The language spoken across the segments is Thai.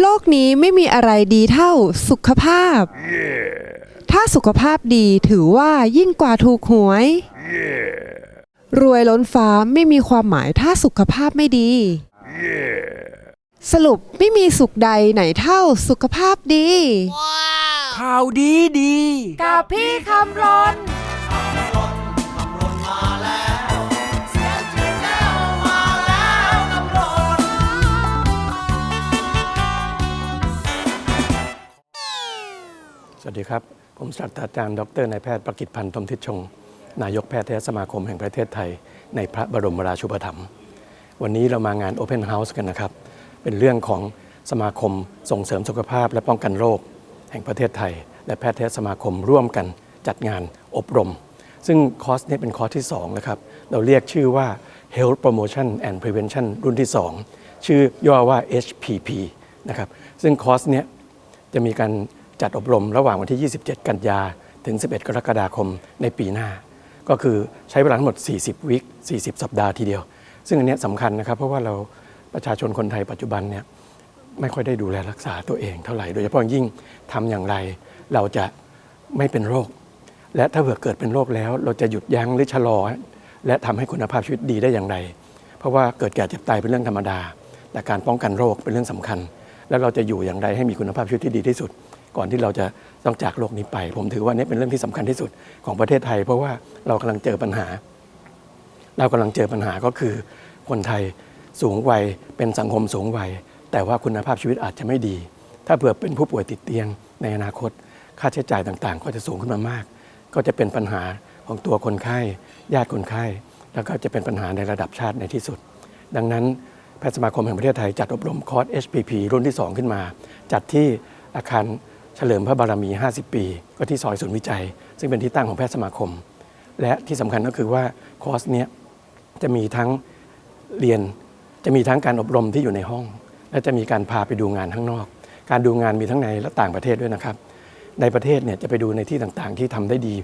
โลกนี้ไม่มีอะไรดีเท่าสุขภาพ ถ้าสุขภาพดีถือว่ายิ่งกว่าถูกหวย รวยล้นฟ้าไม่มีความหมายถ้าสุขภาพไม่ดี สรุปไม่มีสุขใดไหนเท่าสุขภาพดี ข่าวดีดี กับพี่คำรน สวัสดีครับ ผมศาสตราจารย์ ดรนายแพทย์ประกิตพันธ์ธมทิศชง นายกแพทยสมาคมแห่งประเทศไทย ในพระบรมราชูปถัมภ์วันนี้เรามางาน Open House กันนะครับ เป็นเรื่องของสมาคมส่งเสริมสุขภาพและป้องกันโรค แห่งประเทศไทย และแพทยสมาคมร่วมกันจัดงานอบรม ซึ่งคอร์สนี้เป็นคอร์สที่2นะครับเราเรียกชื่อว่า Health Promotion and Prevention รุ่นที่ 2 ชื่อย่อว่า HPP นะครับซึ่งคอร์สเนี้ยจะมีการ จัดอบรมระหว่างวันที่ 27 กันยา ถึง 11 กรกฎาคมในปีหน้า ก็คือใช้เวลาทั้งหมด 40 วิค40 สัปดาห์ทีเดียว ซึ่งอันนี้สำคัญนะครับ เพราะว่าเราประชาชนคนไทยปัจจุบันเนี่ยไม่ค่อยได้ดูแลรักษาตัวเองเท่าไหร่ โดยเฉพาะยิ่งทำอย่างไร เราจะไม่เป็นโรค และถ้าเผื่อเกิดเป็นโรคแล้ว เราจะหยุดยั้งหรือชะลอ และทำให้คุณภาพชีวิตดีได้อย่างไร เพราะว่าเกิดแก่เจ็บตายเป็นเรื่องธรรมดา แต่การป้องกันโรคเป็นเรื่องสำคัญ แล้วเราจะอยู่อย่างไรให้มีคุณภาพชีวิตที่ดีที่สุด ก่อนที่เราจะต้องจากโลกนี้ไป ผมถือว่านี่เป็นเรื่องที่สำคัญที่สุดของประเทศไทย เพราะว่าเรากำลังเจอปัญหา เรากำลังเจอปัญหาก็คือ คนไทยสูงวัยเป็นสังคมสูงวัย แต่ว่าคุณภาพชีวิตอาจจะไม่ดี ถ้าเผื่อเป็นผู้ป่วยติดเตียงในอนาคต ค่าใช้จ่ายต่างๆ ก็จะสูงขึ้นมามาก ก็จะเป็นปัญหาของตัวคนไข้ญาติคนไข้แล้วก็จะเป็นปัญหาในระดับชาติในที่สุด ดังนั้นแพทยสมาคมแห่งประเทศไทยจัดอบรมคอร์ส HPP รุ่นที่ 2 ขึ้นมา จัดที่อาคาร เฉลิมพระบารมี 50 ปี ก็ที่ซอยศูนย์วิจัย ซึ่งเป็นที่ตั้งของแพทยสมาคม และที่สำคัญก็คือว่าคอร์สเนี้ยจะมีทั้งเรียนจะมีทั้งการอบรมที่อยู่ในห้อง และจะมีการพาไปดูงานข้างนอก การดูงานมีทั้งในและต่างประเทศด้วยนะครับ ในประเทศเนี่ยจะไปดูในที่ต่างๆ ที่ทำได้ดี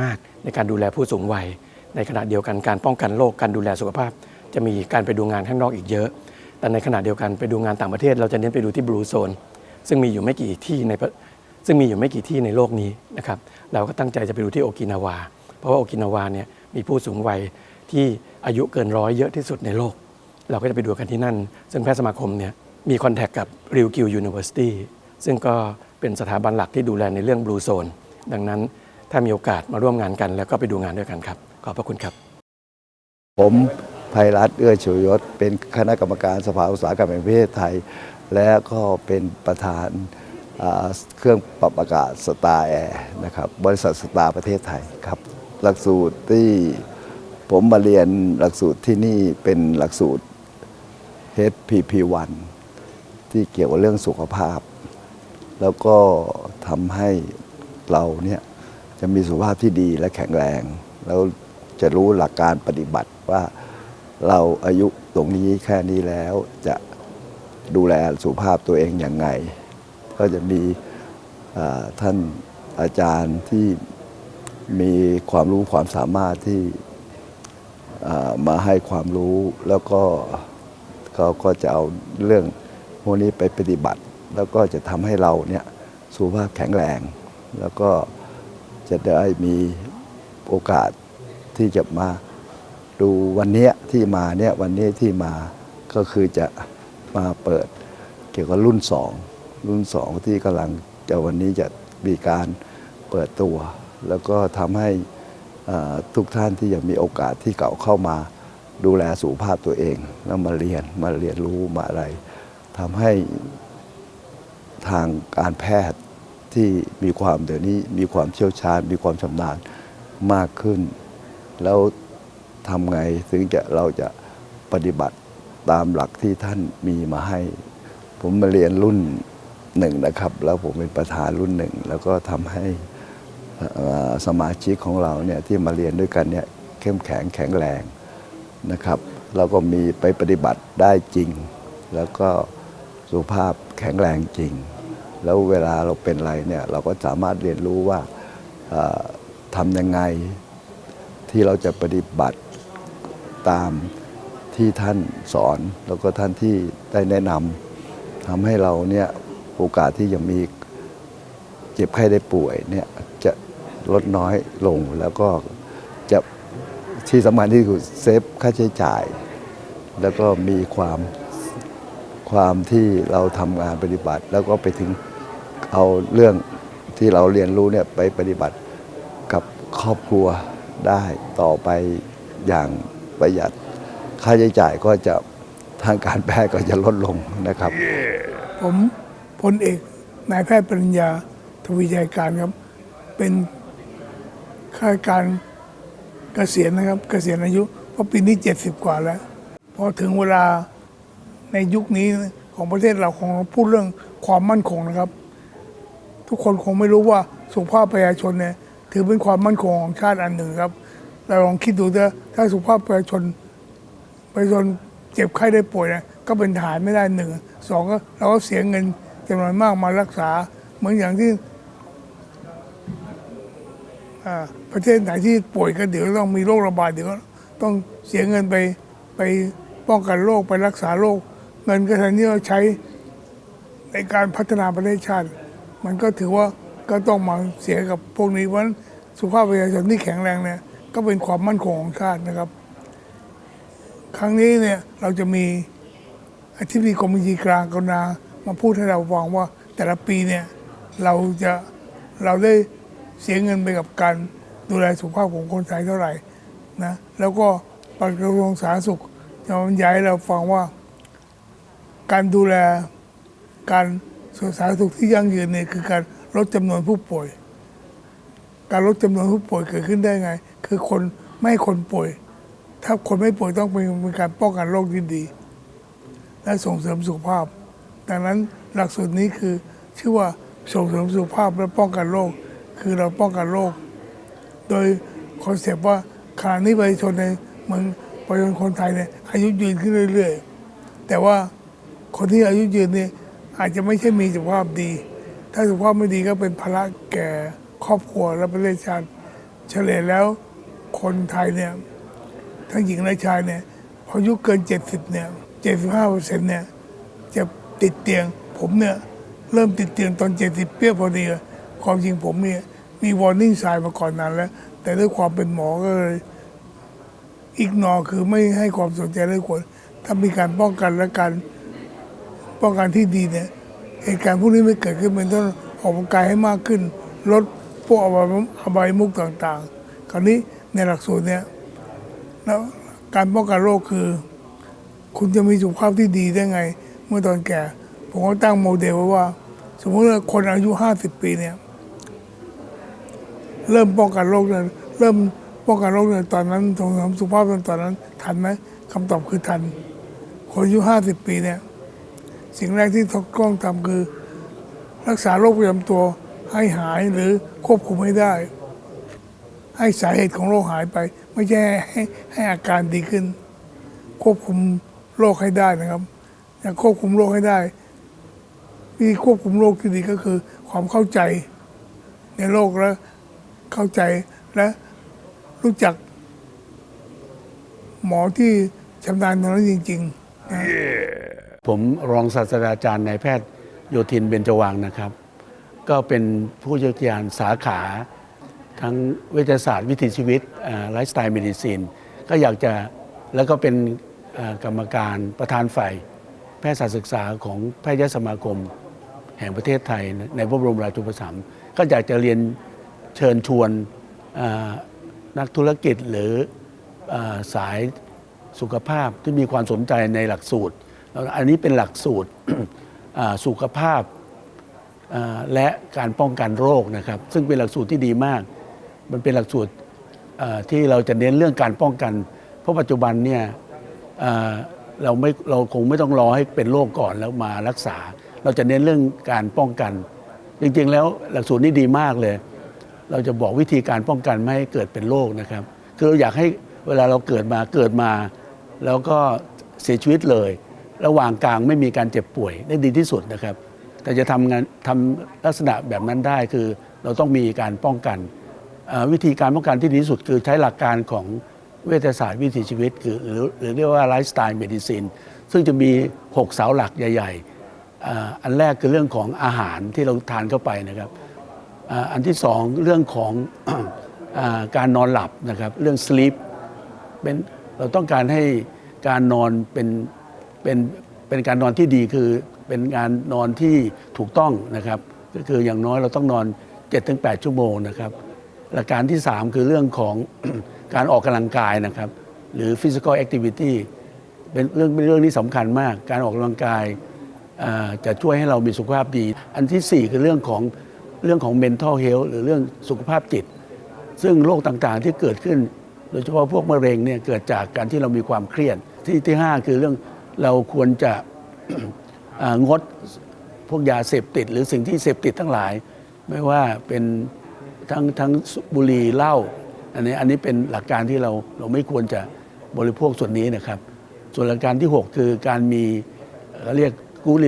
มาก ๆ ในการดูแลผู้สูงวัย ในขณะเดียวกันการป้องกันโรคการดูแลสุขภาพ จะมีการไปดูงานข้างนอกอีกเยอะ แต่ในขณะเดียวกันไปดูงานต่างประเทศ เราจะเน้นไปดูที่บลูโซนซึ่งมีอยู่ไม่กี่ที่ใน ซึ่งมีอยู่ไม่กี่ที่ในโลกนี้นะครับเราก็ตั้งใจจะไปดูที่โอกินาวา เพราะว่าโอกินาวาเนี่ยมีผู้สูงวัยที่อายุเกินร้อยเยอะที่สุดในโลก เราก็จะไปดูกันที่นั่น ซึ่งแพทยสมาคมเนี่ยมีคอนแทคกับริวกิวยูนิเวอร์ซิตี้ซึ่งก็เป็นสถาบันหลักที่ดูแลในเรื่องบลูโซนดังนั้นถ้ามีโอกาสมาร่วมงานกัน แล้วก็ไปดูงานด้วยกันครับ ขอบพระคุณครับ ผมไพรัตเอื้อชูยศ เป็นคณะกรรมการสภาอุตสาหกรรมแห่งประเทศไทย และก็เป็นประธาน เครื่องปรับอากาศสตาร์แอร์นะครับบริษัทสตาร์ประเทศไทยครับ หลักสูตรที่ผมมาเรียนหลักสูตรที่นี่เป็นหลักสูตร HPP1 ที่เกี่ยวกับเรื่องสุขภาพ แล้วก็ทำให้เราเนี่ยจะมีสุขภาพที่ดีและแข็งแรง แล้วจะรู้หลักการปฏิบัติว่าเราอายุตรงนี้แค่นี้แล้วจะดูแลสุขภาพตัวเองอย่างไง ก็จะมีท่านอาจารย์ที่มีความรู้ความสามารถที่มาให้ความรู้แล้วก็เขาก็จะเอาเรื่องพวกนี้ไปปฏิบัติ แล้วก็จะทำให้เราเนี่ยสุขภาพแข็งแรง แล้วก็จะได้มีโอกาสที่จะมาดูวันนี้ที่มาเนี่ยวันนี้ที่มาก็คือจะมาเปิดเกี่ยวกับรุ่นสอง รุ่นสองที่กำลังจะวันนี้จะมีการเปิดตัว แล้วก็ทำให้ทุกท่านที่ยังมีโอกาสที่เก่าเข้ามาดูแลสุขภาพตัวเอง แล้วมาเรียนมาเรียนรู้มาอะไรทำให้ทางการแพทย์ที่มีความเดี๋ยวนี้มีความเชี่ยวชาญ มีความชำนาญมากขึ้น แล้วทำไงถึงจะเราจะปฏิบัติตามหลักที่ท่านมีมาให้ ผมมาเรียนรุ่น หนึ่งนะครับ แล้วผมเป็นประธานรุ่นหนึ่ง แล้วก็ทำให้สมาชิกของเราเนี่ยที่มาเรียนด้วยกันเนี่ยเข้มแข็งแข็งแรงนะครับเราก็มีไปปฏิบัติได้จริง แล้วก็สุภาพแข็งแรงจริง แล้วเวลาเราเป็นอะไรเนี่ยเราก็สามารถเรียนรู้ว่าทำยังไงที่เราจะปฏิบัติตามที่ท่านสอน แล้วก็ท่านที่ได้แนะนทำให้เราเนี่ย โอกาสที่จะมีเจ็บไข้ได้ป่วยเนี่ยจะลดน้อยลงแล้วก็จะที่สำคัญที่สุดเซฟค่าใช้จ่าย แล้วก็มีความความที่เราทำงานปฏิบัติ แล้วก็ไปถึงเอาเรื่องที่เราเรียนรู้เนี่ยไปปฏิบัติกับครอบครัวได้ต่อไปอย่างประหยัด ค่าใช้จ่ายก็จะทางการแพทย์ก็จะลดลงนะครับ ผม พลเอกนายแพทย์ปริญญาทวีชัยการครับ เป็นข้าราชการเกษียณนะครับ เกษียณอายุเพราะปีนี้ 70 กว่าแล้ว พอถึงเวลาในยุคนี้ของประเทศเราของเราพูดเรื่องความมั่นคงนะครับ ทุกคนคงไม่รู้ว่าสุขภาพประชาชนเนี่ยถือเป็นความมั่นคงของชาติอันหนึ่งครับเราลองคิดดูเถอะถ้าสุขภาพประชาชนประชาชนเจ็บไข้ได้ป่วยนะก็เป็นทหารไม่ได้หนึ่งสองก็เราก็เสียเงิน จำนวนมากมารักษา เหมือนอย่างที่ประเทศไหนที่ป่วยก็เดี๋ยวต้องมีโรคระบาดเดี๋ยวต้องเสียเงินไปไปป้องกันโรคไปรักษาโรคเงินก็แทนที่เราใช้ในการพัฒนาประเทศชาติ มันก็ถือว่าก็ต้องมาเสียกับพวกนี้เพราะฉะนั้นสุขภาพประชาชนที่แข็งแรงเนี่ยก็เป็นความมั่นคงของชาตินะครับ ครั้งนี้เนี่ยเราจะมีอธิบดีกรมบัญชีกลางกรุณา มาพูดให้เราฟังว่าแต่ละปีเนี่ยเราจะเราได้เสียเงินไปกับการดูแลสุขภาพของคนไทยเท่าไหร่นะแล้วก็ปกระทรวงสาธารณสุขจะมาบรรยายให้เราฟังว่า การดูแลการสาธารณสุขที่ยั่งยืนเนี่ยคือการลดจำนวนผู้ป่วย การลดจำนวนผู้ป่วยเกิดขึ้นได้ไง คือคนไม่คนป่วย ถ้าคนไม่ป่วยต้องเป็นเป็นการป้องกันโรคที่ดี และส่งเสริมสุขภาพ ดังนั้นหลักสูตรนี้คือชื่อว่าส่งเสริมสุขภาพและป้องกันโรคคือเราป้องกันโรคโดยคอนเซปต์ว่าขณะนี้ประชาชนในเมืองประชาชนคนไทยเนี่ยอายุยืนขึ้นเรื่อย ๆ แต่ว่าคนที่อายุยืนเนี่ยอาจจะไม่ใช่มีสุขภาพดี ถ้าสุขภาพไม่ดีก็เป็นภาระแก่ครอบครัวและประเทศชาติเฉลี่ยแล้วคนไทยเนี่ยทั้งหญิงและชายเนี่ยพออายุเกิน 70เนี่ย75เปอร์เซ็นต์เนี่ย ติดเตียง ผมเนี่ยเริ่มติดเตียงตอน70เปี้ยพอดีความจริงผมเนี่ยมีวอร์นิ่งไซน์มาก่อนนานแล้ว แต่ด้วยความเป็นหมอก็เลยอีกนอคือไม่ให้ความสนใจเลยควรถ้ามีการป้องกันและการป้องกันที่ดีเนี่ยเหตุการณ์พวกนี้ไม่เกิดขึ้นเป็นต้นออกกำลังกายให้มากขึ้น ลดพวกอบายอบายมุกต่างๆ คราวนี้ในหลักสูตรเนี่ยแล้วการป้องกันโรคคือ คุณจะมีสุขภาพที่ดีได้ไง เมื่อตอนแก่ ผมก็ตั้งโมเดลไว้ว่า สมมติว่าคนอายุ50ปีเนี่ย เริ่มป้องกันโรคเนี่ยเริ่มป้องกันโรคเนี่ยตอนนั้นส่งสมสุขภาพตอนนั้น ทันไหมคำตอบคือทัน คนอายุ50ปีเนี่ย สิ่งแรกที่ต้องทำคือ รักษาโรคประจำตัวให้หายหรือควบคุมให้ได้ ให้สาเหตุของโรคหายไป ไม่ใช่ให้ให้อาการดีขึ้น ควบคุมโรคให้ได้นะครับ อยากควบคุมโรคให้ได้วิธีควบคุมโรคที่ดีก็คือ ความเข้าใจในโรคและเข้าใจและรู้จัก หมอที่ชำนาญตรงนั้นจริงๆนะผมรองศาสตราจารย์นายแพทย์โยธินเบญจวังค์นะครับ ก็เป็นผู้เชี่ยวชาญสาขา ทั้งเวชศาสตร์วิถีชีวิตไลฟ์สไตล์เมดิซินก็อยากจะแล้วก็เป็นเอ่อกรรมการประธานฝ่าย แพทยศาสตร์ศึกษาของแพทยสมาคมแห่งประเทศไทย ในพระบรมราชูปถัมภ์ก็อยากจะเรียนเชิญชวนนักธุรกิจหรืออสายสุขภาพที่มีความสนใจในหลักสูตร อันนี้เป็นหลักสูตรสุขภาพและการป้องกันโรคนะครับ ซึ่งเป็นหลักสูตรที่ดีมาก มันเป็นหลักสูตรที่เราจะเน้นเรื่องการป้องกัน เพราะปัจจุบันเนี่ย เราไม่เราคงไม่ต้องรอให้เป็นโรคก่อนแล้วมารักษา เราจะเน้นเรื่องการป้องกัน จริงๆ แล้วหลักสูตรนี้ดีมากเลย เราจะบอกวิธีการป้องกันไม่ให้เกิดเป็นโรคนะครับ คือเราอยากให้เวลาเราเกิดมาเกิดมา แล้วก็เสียชีวิตเลย ระหว่างกลางไม่มีการเจ็บป่วยได้ดีที่สุดนะครับ แต่จะทำงานทำลักษณะแบบนั้นได้คือเราต้องมีการป้องกันวิธีการป้องกันที่ดีที่สุดคือใช้หลักการของ เวชศาสตร์วิถีชีวิตคือหรือหรือเรียกว่าไลฟ์สไตล์เมดิซินซึ่งจะมี 6 เสาหลักใหญ่ๆ อันแรกคือเรื่องของอาหารที่เราทานเข้าไปนะครับ อันที่สองเรื่องของอการนอนหลับนะครับ เรื่อง sleep เป็นเราต้องการให้การนอนเป็นเป็นเป็นการนอนที่ดีคือเป็นการนอนที่ถูกต้องนะครับ ก็คืออย่างน้อยเราต้องนอน 7-8 ชั่วโมงนะครับหลักการที่ 3 คือเรื่องของ การออกกำลังกายนะครับ หรือ physical activity เป็นเรื่องเป็นเรื่องที่สำคัญมาก การออกกำลังกายจะช่วยให้เรามีสุขภาพดี อันที่ 4 คือเรื่องของเรื่องของ mental health หรือเรื่องสุขภาพจิต ซึ่งโรคต่างๆที่เกิดขึ้น โดยเฉพาะพวกมะเร็งเนี่ยเกิดจากการที่เรามีความเครียด ที่ที่ 5 คือเรื่องเราควรจะงดพวกยาเสพติด หรือสิ่งที่เสพติดทั้งหลาย ไม่ว่าเป็นทั้งทั้งบุหรี่เหล้า อันนี้อันนี้เป็นหลักการที่เราเราไม่ควรจะบริโภคส่วนนี้นะครับ ส่วนหลักการที่ 6 คือการมีเอ่อเรียก good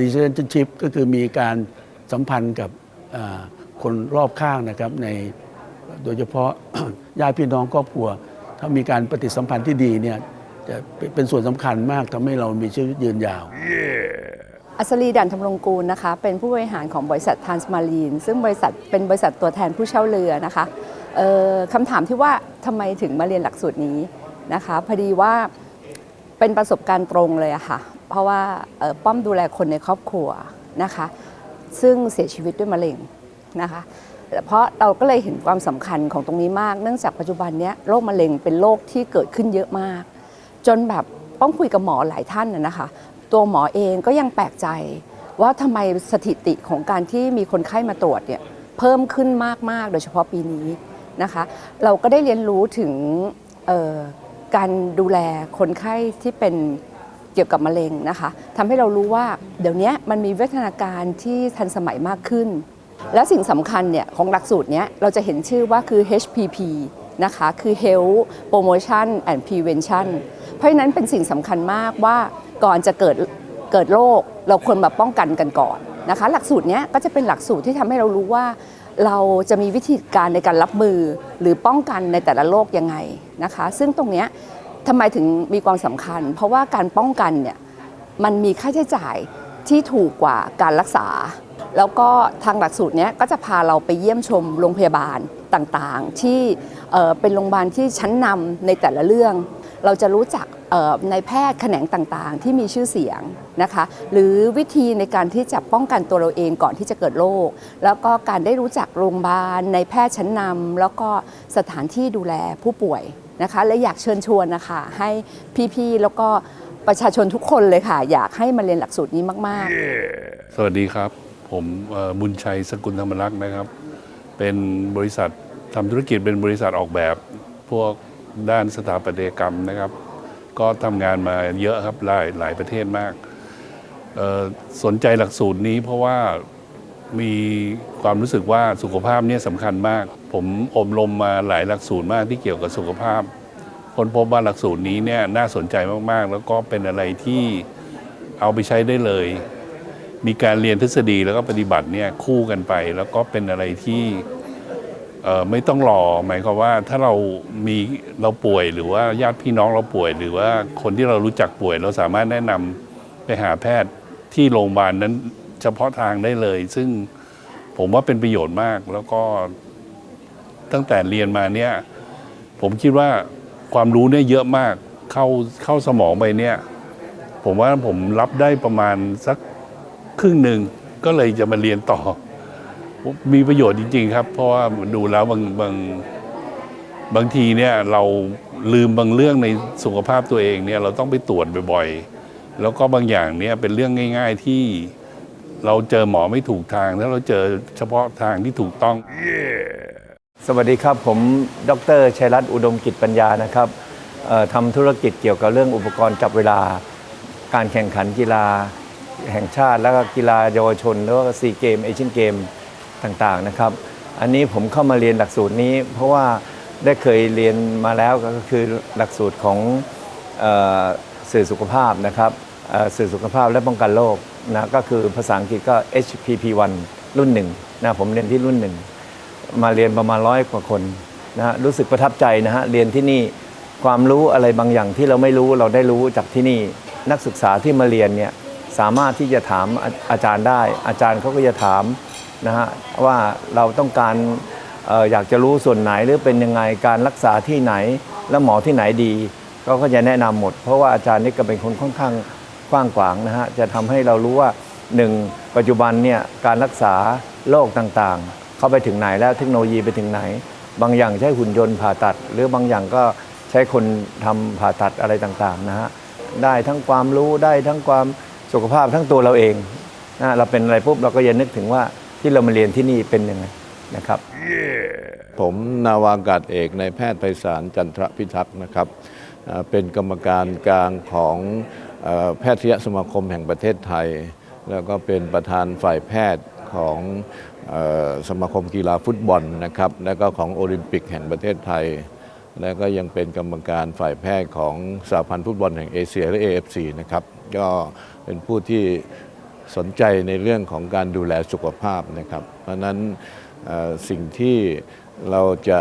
relationship ก็คือมีการสัมพันธ์กับคนรอบข้างนะครับในโดยเฉพาะญาติพี่น้องครอบครัว ถ้ามีการปฏิสัมพันธ์ที่ดีเนี่ยจะเป็นเป็นส่วนสำคัญมากทำให้เรามีชีวิตยืนยาว อัศรีดันทำรงกูลนะคะ เป็นผู้บริหารของบริษัททานสมารีน ซึ่งบริษัทเป็นบริษัทตัวแทนผู้เช่าเรือนะคะคำถามที่ว่าทำไมถึงมาเรียนหลักสูตรนี้นะคะพอดีว่าเป็นประสบการณ์ตรงเลยอะค่ะ เพราะว่าป้อมดูแลคนในครอบครัวนะคะ ซึ่งเสียชีวิตด้วยมะเร็งนะคะ เพราะเราก็เลยเห็นความสำคัญของตรงนี้มาก เนื่องจากปัจจุบันนี้โรคมะเร็งเป็นโรคที่เกิดขึ้นเยอะมาก จนแบบต้องคุยกับหมอหลายท่านนะคะ ตัวหมอเองก็ยังแปลกใจว่าทำไมสถิติของการที่มีคนไข้มาตรวจเนี่ยเพิ่มขึ้นมาก ๆ โดยเฉพาะปีนี้นะคะ เราก็ได้เรียนรู้ถึงการดูแลคนไข้ที่เป็นเกี่ยวกับมะเร็งนะคะทำให้เรารู้ว่าเดี๋ยวนี้มันมีวิวัฒนาการที่ทันสมัยมากขึ้น แล้วสิ่งสำคัญเนี่ยของหลักสูตรเนี้ยเราจะเห็นชื่อว่าคือ HPP นะคะคือ Health Promotion and Prevention เพราะฉะนั้นเป็นสิ่งสำคัญมากว่า ก่อนจะเกิดเกิดโรคเราควรมาป้องกันกันก่อนนะคะ หลักสูตรนี้ก็จะเป็นหลักสูตรที่ทำให้เรารู้ว่า เราจะมีวิธีการในการรับมือหรือป้องกันในแต่ละโรคยังไงนะคะ ซึ่งตรงนี้ทำไมถึงมีความสำคัญ เพราะว่าการป้องกันเนี่ยมันมีค่าใช้จ่ายที่ถูกกว่าการรักษา แล้วก็ทางหลักสูตรนี้ก็จะพาเราไปเยี่ยมชมโรงพยาบาลต่างๆ ที่เเป็นโรงพยาบาลที่ชั้นนำในแต่ละเรื่อง เราจะรู้จักในแพทย์แขนงต่างๆ ที่มีชื่อเสียงนะคะหรือวิธีในการที่จะป้องกันตัวเราเองก่อนที่จะเกิดโรคแล้วก็การได้รู้จักโรงพยาบาลในแพทย์ชั้นนำแล้วก็สถานที่ดูแลผู้ป่วยนะคะและอยากเชิญชวนนะคะให้พี่ๆแล้วก็ประชาชนทุกคนเลยค่ะ อยากให้มาเรียนหลักสูตรนี้มาก ๆ สวัสดีครับ ผมเอ่อบุญชัยสกุลธรรมรักษ์นะครับ เป็นบริษัททำธุรกิจเป็นบริษัทออกแบบพวก ด้านสถาปัตยกรรมนะครับ ก็ทำงานมาเยอะครับหลายหลายประเทศมากสนใจหลักสูตรนี้เพราะว่ามีความรู้สึกว่าสุขภาพเนี่ยสำคัญมาก ผมอบรมมาหลายหลักสูตรมากที่เกี่ยวกับสุขภาพคนพบว่าหลักสูตรนี้เนี่ยน่าสนใจมาก ๆ แล้วก็เป็นอะไรที่เอาไปใช้ได้เลย มีการเรียนทฤษฎีแล้วก็ปฏิบัติเนี่ยคู่กันไป แล้วก็เป็นอะไรที่ ไม่ต้องรอหมายความว่าถ้าเรามีเราป่วยหรือว่าญาติพี่น้องเราป่วย หรือว่าคนที่เรารู้จักป่วย เราสามารถแนะนำไปหาแพทย์ที่โรงพยาบาลนั้นเฉพาะทางได้เลย ซึ่งผมว่าเป็นประโยชน์มากแล้วก็ตั้งแต่เรียนมาเนี่ยผมคิดว่าความรู้เนี่ยเยอะมากเข้าเข้าสมองไปเนี่ย ผมว่าผมรับได้ประมาณสักครึ่งหนึ่งก็เลยจะมาเรียนต่อ มีประโยชน์จริง ๆ ครับ เพราะว่าดูแล้วบางบางบางทีเนี่ยเราลืมบางเรื่องในสุขภาพตัวเองเนี่ยเราต้องไปตรวจบ่อยๆ แล้วก็บางอย่างเนี่ยเป็นเรื่องง่าย ๆที่เราเจอหมอไม่ถูกทาง แล้วเราเจอเฉพาะทางที่ถูกต้องสวัสดีครับ ผมดรชัยรัตน์อุดมกิจปัญญานะครับทำธุรกิจเกี่ยวกับเรื่องอุปกรณ์จับเวลา การแข่งขันกีฬาแห่งชาติ แล้วก็กีฬาเยาวชน แล้วก็ซีเกมเอเชียนเกม ต่างๆนะครับ อันนี้ผมเข้ามาเรียนหลักสูตรนี้ เพราะว่าได้เคยเรียนมาแล้วก็คือหลักสูตรของออสื่อสุขภาพนะครับสื่อสุขภาพและป้องกันโรคนะก็คือภาษาอังกฤษก็ HPP1 รุ่นหนึ่งนะผมเรียนที่รุ่นหนึ่งมาเรียนประมาณร้อยกว่าคนนะฮะรู้สึกประทับใจนะฮะเรียนที่นี่ความรู้อะไรบางอย่างที่เราไม่รู้เราได้รู้จากที่นี่ นักศึกษาที่มาเรียนเนี่ยสามารถที่จะถามอาจารย์ได้ อาจารย์เขาก็จะถาม นะฮะว่าเราต้องการออยากจะรู้ส่วนไหนหรือเป็นยังไงการรักษาที่ไหน และหมอที่ไหนดี ก็จะแนะนำหมด เพราะว่าอาจารย์นี่ก็เป็นคนค่อนข้างกว้างขวางนะฮะจะทำให้เรารู้ว่าหนึ่งปัจจุบันเนี่ยการรักษาโรคต่างๆ เข้าไปถึงไหนแล้วเทคโนโลยีไปถึงไหน บางอย่างใช้หุ่นยนต์ผ่าตัด หรือบางอย่างก็ใช้คนทำผ่าตัดอะไรต่างๆนะฮะได้ทั้งความรู้ได้ทั้งความสุขภาพทั้งตัวเราเองนะเราเป็นอะไรปุ๊บเราก็จะนึกถึงว่า ที่เรามาเรียนที่นี่เป็นยังไงนะครับ ผมนาวากาศเอกในายแพทย์ไพศาลจันทรพิทักษ์นะครับ เป็นกรรมการกลางของแพทยสมาคมแห่งประเทศไทย แล้วก็เป็นประธานฝ่ายแพทย์ของสมาคมกีฬาฟุตบอลนะครับ แล้วก็ของโอลิมปิกแห่งประเทศไทย แล้วก็ยังเป็นกรรมการฝ่ายแพทย์ของสหพันธ์ฟุตบอลแห่งเอเชียและ AFC นะครับ ก็เป็นผู้ที่ สนใจในเรื่องของการดูแลสุขภาพนะครับ เพราะนั้นสิ่งที่เราจะ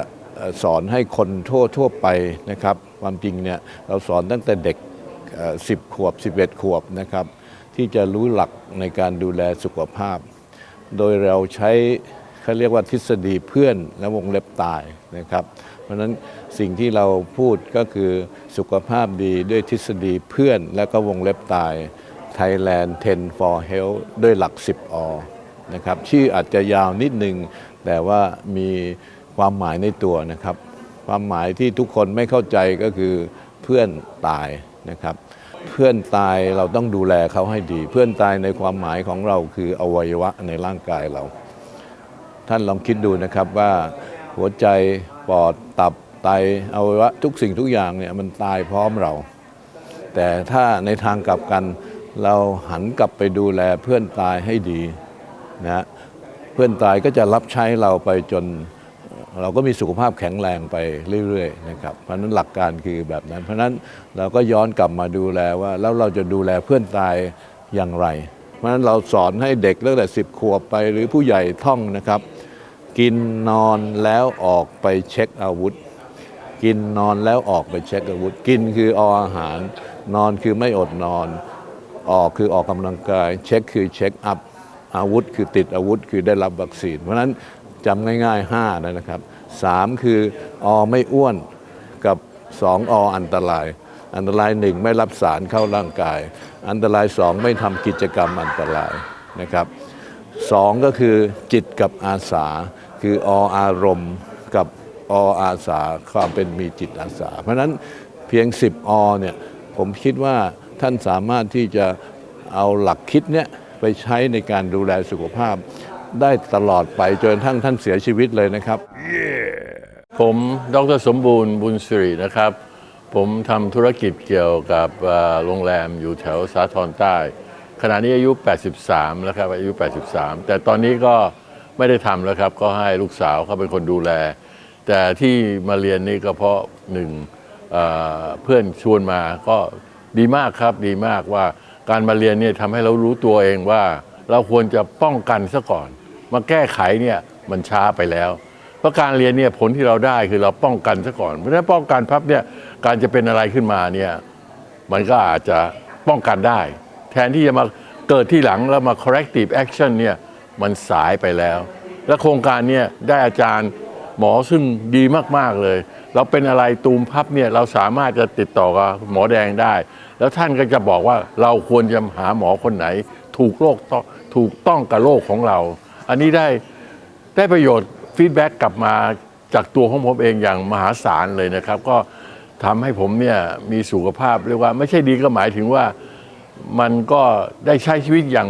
สอนให้คนทั่วทั่วไปนะครับ ความจริงเนี่ยเราสอนตั้งแต่เด็ก 10 ขวบ 11 ขวบนะครับ ที่จะรู้หลักในการดูแลสุขภาพ โดยเราใช้เขาเรียกว่าทฤษฎีเพื่อนและวงเล็บตายนะครับ เพราะฉะนั้นสิ่งที่เราพูดก็คือสุขภาพดีด้วยทฤษฎีเพื่อนและก็วงเล็บตาย Thailand 10 for Health ด้วยหลัก 10 อนะครับชื่ออาจจะยาวนิดนึง แต่ว่ามีความหมายในตัวนะครับ ความหมายที่ทุกคนไม่เข้าใจก็คือเพื่อนตายนะครับ เพื่อนตายเราต้องดูแลเขาให้ดี เพื่อนตายในความหมายของเราคืออวัยวะในร่างกายเรา ท่านลองคิดดูนะครับว่าหัวใจปอดตับไตอวัยวะทุกสิ่งทุกอย่างเนี่ยมันตายพร้อมเรา แต่ถ้าในทางกลับกัน เราหันกลับไปดูแลเพื่อนตายให้ดีนะฮะเพื่อนตายก็จะรับใช้เราไปจนเราก็มีสุขภาพแข็งแรงไปเรื่อยๆนะครับ เพราะนั้นหลักการคือแบบนั้น เพราะนั้นเราก็ย้อนกลับมาดูแลว่า แล้วเราจะดูแลเพื่อนตายอย่างไร เพราะฉะนั้นเราสอนให้เด็กตั้งแต่สิบขวบไปหรือผู้ใหญ่ท่องนะครับ กินนอนแล้วออกไปเช็คอาวุธ กินนอนแล้วออกไปเช็คอาวุธ กินคือเอาอาหาร นอนคือไม่อดนอน ออกคือออกกำลังกาย เช็คคือเช็คอัพอาวุธคือติดอาวุธคือได้รับวัคซีน เพราะฉะนั้นจำง่ายๆ5นะครับ 3 คืออไม่อ้วนกับ 2 ออันตราย อันตราย1ไม่รับสารเข้าร่างกาย อันตราย2ไม่ทำกิจกรรมอันตรายนะครับสองก็คือจิตกับอาสา คือออารมณ์กับออาสาความเป็นมีจิตอาสา เพราะฉะนั้นเพียง 10 อเนี่ยผมคิดว่า ท่านสามารถที่จะเอาหลักคิดเนี้ยไปใช้ในการดูแลสุขภาพ ได้ตลอดไปจนทั้งท่านเสียชีวิตเลยนะครับ ผมดรสมบูรณ์บุญสิรินะครับ ผมทำธุรกิจเกี่ยวกับโรงแรมอยู่แถวสาทรใต้ ขณะนี้อายุ 83 แล้วครับอายุ 83 แต่ตอนนี้ก็ไม่ได้ทำแล้วครับ ก็ให้ลูกสาวเขาเป็นคนดูแล แต่ที่มาเรียนนี่ก็เพราะหนึ่งเพื่อนชวนมาก็ ดีมากครับดีมากว่าการมาเรียนเนี่ยทำให้เรารู้ตัวเองว่า เราควรจะป้องกันซะก่อน มาแก้ไขเนี่ยมันช้าไปแล้ว เพราะการเรียนเนี่ยผลที่เราได้คือเราป้องกันซะก่อนเพราะฉะนั้นป้องกันพับเนี่ยการจะเป็นอะไรขึ้นมาเนี่ยมันก็อาจจะป้องกันได้ แทนที่จะมาเกิดที่หลังแล้วมา corrective action เนี่ยมันสายไปแล้ว และโครงการเนี่ยได้อาจารย์หมอซึ่งดีมาก ๆ เลย เราเป็นอะไรตูมพับเนี่ยเราสามารถจะติดต่อกับหมอแดงได้ แล้วท่านก็จะบอกว่าเราควรจะหาหมอคนไหน ถูกโรคต้องถูกต้องกับโรคของเรา อันนี้ได้ได้ประโยชน์ฟีดแบ็กกลับมาจากตัวของผมเองอย่างมหาศาลเลยนะครับ ก็ทำให้ผมเนี่ยมีสุขภาพเรียกว่าไม่ใช่ดีก็หมายถึงว่ามันก็ได้ใช้ชีวิตอย่าง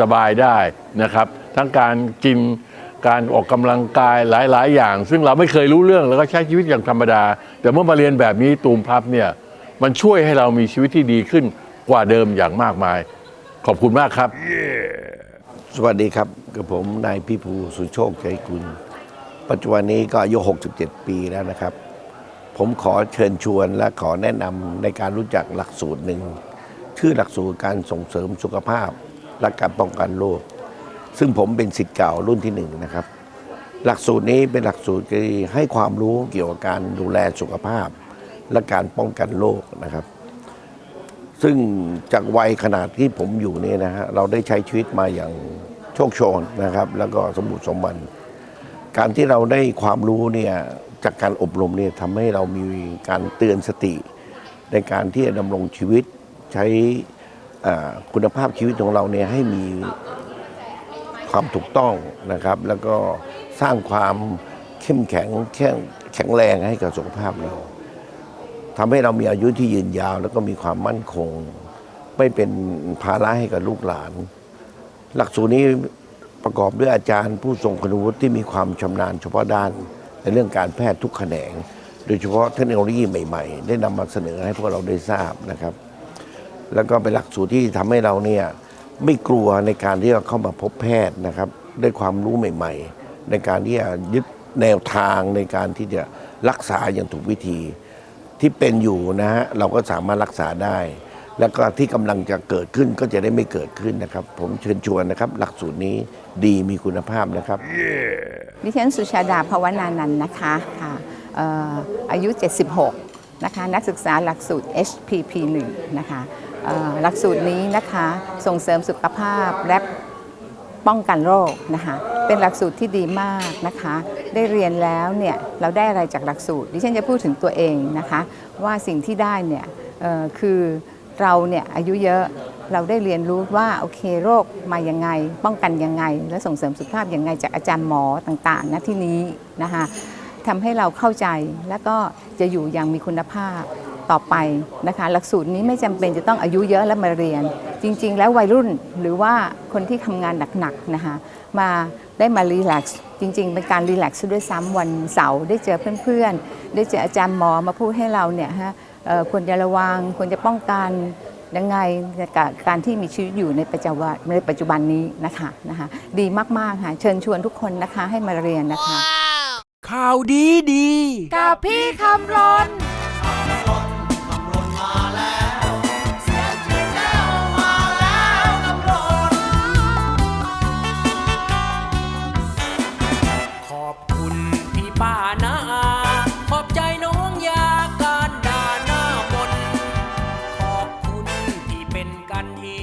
สบายๆได้นะครับ ทั้งการกินการออกกำลังกายหลายๆ อย่าง ซึ่งเราไม่เคยรู้เรื่องแล้วก็ใช้ชีวิตอย่างธรรมดา แต่เมื่อมาเรียนแบบนี้ตูมพับเนี่ย มันช่วยให้เรามีชีวิตที่ดีขึ้นกว่าเดิมอย่างมากมาย ขอบคุณมากครับ สวัสดีครับกับผมนายพิภูสุโชคใจกุลปัจจุบันนี้ก็อายุ 67 ปีแล้วนะครับ ผมขอเชิญชวนและขอแนะนำในการรู้จักหลักสูตรหนึ่ง ชื่อหลักสูตรการส่งเสริมสุขภาพ และการป้องกันโรคซึ่งผมเป็นสิทธิ์เก่ารุ่นที่หนึ่งนะครับ หลักสูตรนี้เป็นหลักสูตรที่ให้ความรู้เกี่ยวกับการดูแลสุขภาพ และการป้องกันโรคนะครับ ซึ่งจากวัยขนาดที่ผมอยู่เนี่ยนะฮะเราได้ใช้ชีวิตมาอย่างโชคโชนนะครับ แล้วก็สมบูรณ์สมบันการที่เราได้ความรู้เนี่ยจากการอบรมเนี่ยทำให้เรามีการเตือนสติ ในการที่จะดำรงชีวิตใช้คุณภาพชีวิตของเราเนี่ยให้มีความถูกต้องนะครับ แล้วก็สร้างความเข้มแข็งแข็งแรงให้กับสุขภาพเรา ทำให้เรามีอายุที่ยืนยาว แล้วก็มีความมั่นคง ไม่เป็นภาระให้กับลูกหลาน หลักสูตรนี้ประกอบด้วยอาจารย์ผู้ทรงคุณวุฒิที่มีความชำนาญเฉพาะด้านในเรื่องการแพทย์ทุกแขนง โดยเฉพาะเทคโนโลยีใหม่ ๆ ได้นำมาเสนอให้พวกเราได้ทราบนะครับ แล้วก็เป็นหลักสูตรที่ทำให้เราเนี่ยไม่กลัวในการที่จะเข้ามาพบแพทย์นะครับด้วยความรู้ใหม่ ๆ ในการที่จะยึดแนวทางในการที่จะรักษาอย่างถูกวิธี ที่เป็นอยู่นะฮะเราก็สามารถรักษาได้ แล้วก็ที่กำลังจะเกิดขึ้นก็จะได้ไม่เกิดขึ้นนะครับ ผมเชิญชวนนะครับ หลักสูตรนี้ดีมีคุณภาพนะครับ ดิฉันสุชาดาภาวนานันท์นะคะค่ะเอ่ออายุ 76 นะคะ นักศึกษาหลักสูตร HPP 1 นะคะเอ่อหลักสูตรนี้นะคะส่งเสริมสุขภาพและป้องกันโรคนะคะ เป็นหลักสูตรที่ดีมากนะคะ ได้เรียนแล้วเนี่ยเราได้อะไรจากหลักสูตร ดิฉันจะพูดถึงตัวเองนะคะว่าสิ่งที่ได้เนี่ยคือเราเนี่ยอายุเยอะเราได้เรียนรู้ว่าโอเคโรคมายังไง ป้องกันยังไง และส่งเสริมสุขภาพยังไงจากอาจารย์หมอต่างๆนะที่นี้นะคะทำให้เราเข้าใจและก็จะอยู่อย่างมีคุณภาพ ต่อไปนะคะหลักสูตรนี้ไม่จำเป็นจะต้องอายุเยอะแล้วมาเรียน จริง ๆ แล้ววัยรุ่นหรือว่าคนที่ทำงานหนักๆนะคะมาได้มารีแลกซ์จริง ๆ เป็นการรีแลกซ์ด้วยซ้ำวันเสาร์ได้เจอเพื่อนๆ ได้เจออาจารย์หมอมาพูดให้เราเนี่ยฮะเอ่อควรจะระวังควรจะป้องกันยังไงกับการที่มีชีวิตอยู่ในปัจจุบันในปัจจุบันนี้นะคะนะคะดีมากๆค่ะเชิญชวนทุกคนนะคะให้มาเรียนนะคะ ข่าวดีดี กับพี่คำรน